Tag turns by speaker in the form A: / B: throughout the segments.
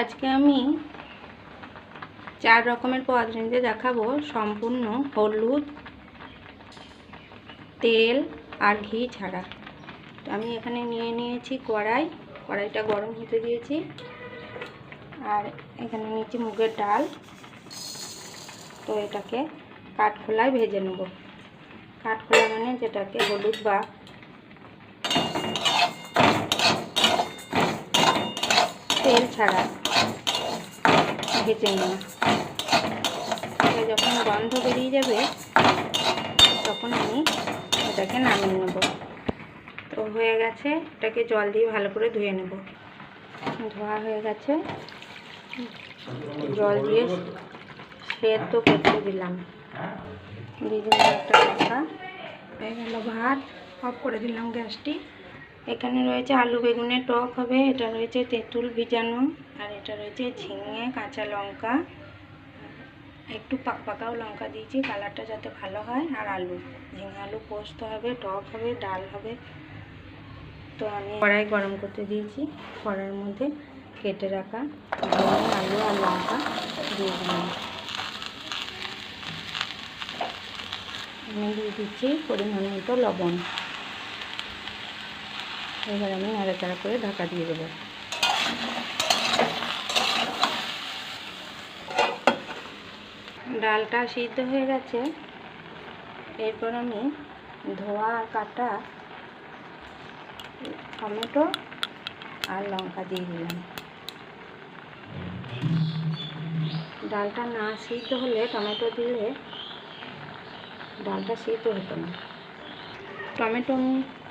A: আজকে আমি চার রকমের পদ পদ্ধতিতে দেখাবো। সম্পূর্ণ হলুদ, তেল আর ঘি ছাড়া। তো আমি এখানে নিয়ে নিয়েছি কড়াই। কড়াইটা গরম হতে দিয়েছি। আর এখানে নিয়েছি মুগের ডাল। তো এটাকে কাঠখোলায় ভেজে নেব। কাঠখোলা মানে যেটাকে হলুদ বা তেল ছাড়া। ভেজে নেব এটা যখন গন্ধ বেরিয়ে যাবে, তখন আমি এটাকে নামিয়ে নেব। তো হয়ে গেছে, এটাকে জল দিয়ে ভালো করে ধুয়ে নেব। ধোয়া হয়ে গেছে। জল দিয়ে সেদ্ধ করতে দিলাম। দিয়ে দিলাম একটা কথা হয়ে গেল ভাত। অফ করে দিলাম গ্যাসটি। এখানে রয়েছে আলু বেগুনের টক হবে, এটা রয়েছে তেঁতুল ভিজানো, আর এটা রয়েছে ঝিঙে, কাঁচা লঙ্কা। একটু পাক পাকাও লঙ্কা দিয়েছি, কালারটা যাতে ভালো হয়। আর আলু, ঝিঙে আলু পোস্ত হবে, টক হবে, ডাল হবে। তো আমি কড়াই গরম করতে দিয়েছি, কড়াইয়ের মধ্যে কেটে রাখা আলু আর লঙ্কা দিয়ে দিলাম। আমি দিয়ে দিচ্ছি পরিমাণ মতো লবণ। এবার আমি নাড়াচাড়া করে ঢাকা দিয়ে দেবো। ডালটা সিদ্ধ হয়ে গেছে। এরপর আমি ধোয়া, কাটা, টমেটো আর লঙ্কা দিয়ে দিলাম। ডালটা না সিদ্ধ হলে টমেটো দিলে ডালটা সিদ্ধ হতো না। টমেটো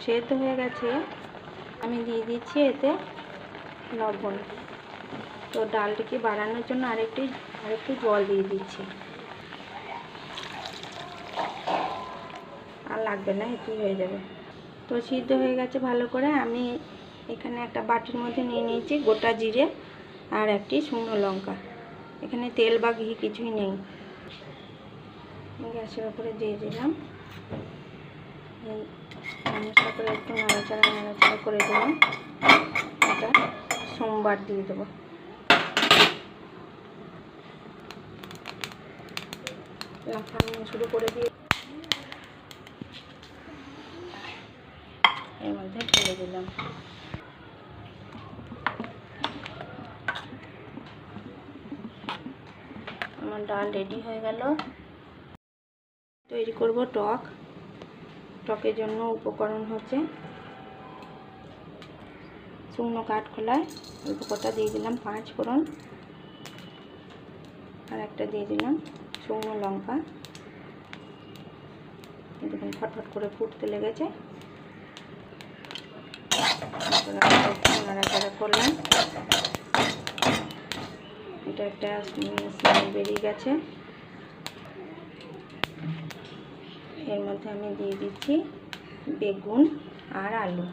A: সেদ্ধ হয়ে গেছে। আমি দিয়ে দিচ্ছি এতে লবণ। তো ডালটিকে বাড়ানোর জন্য আরেকটি, আরেকটু জল দিয়ে দিচ্ছি। আর লাগবে না, এতেই হয়ে যাবে। তো সিদ্ধ হয়ে গেছে ভালো করে। আমি এখানে একটা বাটির মধ্যে নিয়ে নিয়েছি গোটা জিরে আর একটি শুকনো লঙ্কা। এখানে তেল বা ঘি কিছুই নেই। গ্যাসের ওপরে দিয়ে দিলাম। চামচটা করে একটু নাড়াচাড়া নাড়াচাড়া করে দিলাম। এটা সোমবার দিয়ে দেবো। লাফানো শুরু করে দিয়ে এর মধ্যে ঢেলে দিলাম। আমার ডাল রেডি হয়ে গেল। তৈরি করব টক। টকের জন্য উপকরণ হচ্ছে শুকনো কাঠখোলায় অল্প কটা দিয়ে দিলাম, পাঁচ ফোড়ন আর একটা দিয়ে দিলাম শুকনো লঙ্কা। দেখুন, ফটফট করে ফুটতে লেগেছে। করলাম। এটা একটা বেরিয়ে গেছে। এর মধ্যে আমি দিয়ে দিচ্ছি বেগুন আর আলু।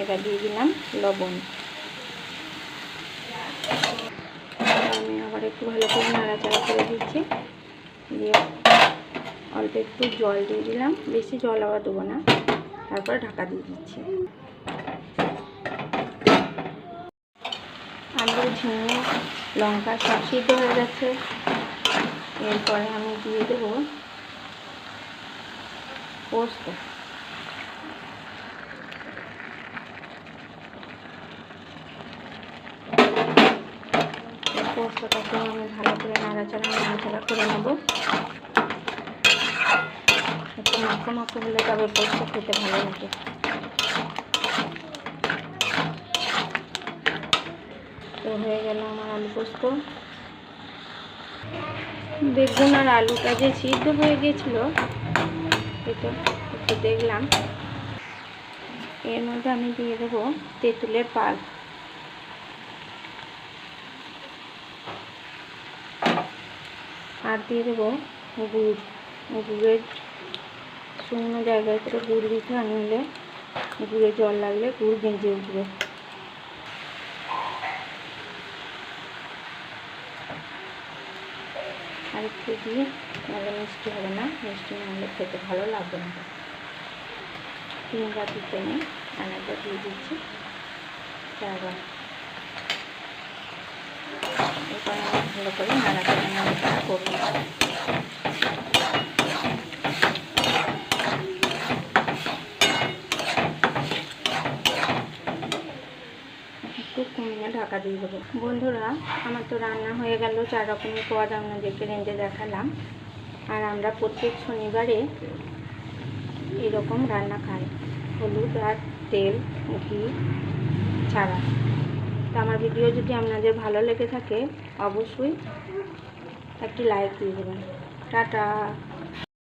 A: এবার দিয়ে দিলাম লবণ। আমি আবার একটু ভালো করে নাড়াচাড়া করে দিচ্ছি। দিয়ে অল্প একটু জল দিয়ে দিলাম। বেশি জল আবার দেবো না। তারপরে ঢাকা দিয়ে দিচ্ছি। আলু, ঝিঙে লঙ্কা সব সিদ্ধ হয়ে গেছে। এরপরে আমি দিয়ে দেবো পোস্ত। পোস্তটাকে আমি ভালো করে নাড়াচাড়া নাড়াচাড়া করে নেব। একটু মাখো মাখো হলে তবে পোস্ত খেতে ভালো লাগে। হয়ে গেল আমার আলু পোস্ত। বেগুন আর আলুটা যে সিদ্ধ হয়ে গেছিল, এটা একটু দেখলাম। এর মধ্যে আমি দিয়ে দেবো তেঁতুলের পাল। আর দিয়ে দেবো গুড়। গুড়ের শুকনো জায়গায় করে গুড় দিতে নইলে গুড়ে জল লাগলে গুড় গেঁজে উঠবে। আর একটু দিয়ে নাহলে মিষ্টি হবে না। মিষ্টি না হলে খেতে ভালো লাগবে না। তিনবার দিতে নেই আর একবার দিয়ে দিচ্ছি। চারবার এরপর ভালো করে নাড়াচাড়া নাড়াচাড়া করব একটু কমিয়ে ঢাকা দিয়ে দেবো। বন্ধুরা, আমার তো রান্না হয়ে গেল, চার রকমের পদ আপনাদেরকে রেঞ্জে দেখালাম। আর আমরা প্রত্যেক শনিবারে এরকম রান্না খাই। হলুদ আর তেল, ঘি ছাড়া। তো আমার ভিডিও যদি আপনাদের ভালো লেগে থাকে, অবশ্যই একটি লাইক দিয়ে দেবেন। টাটা।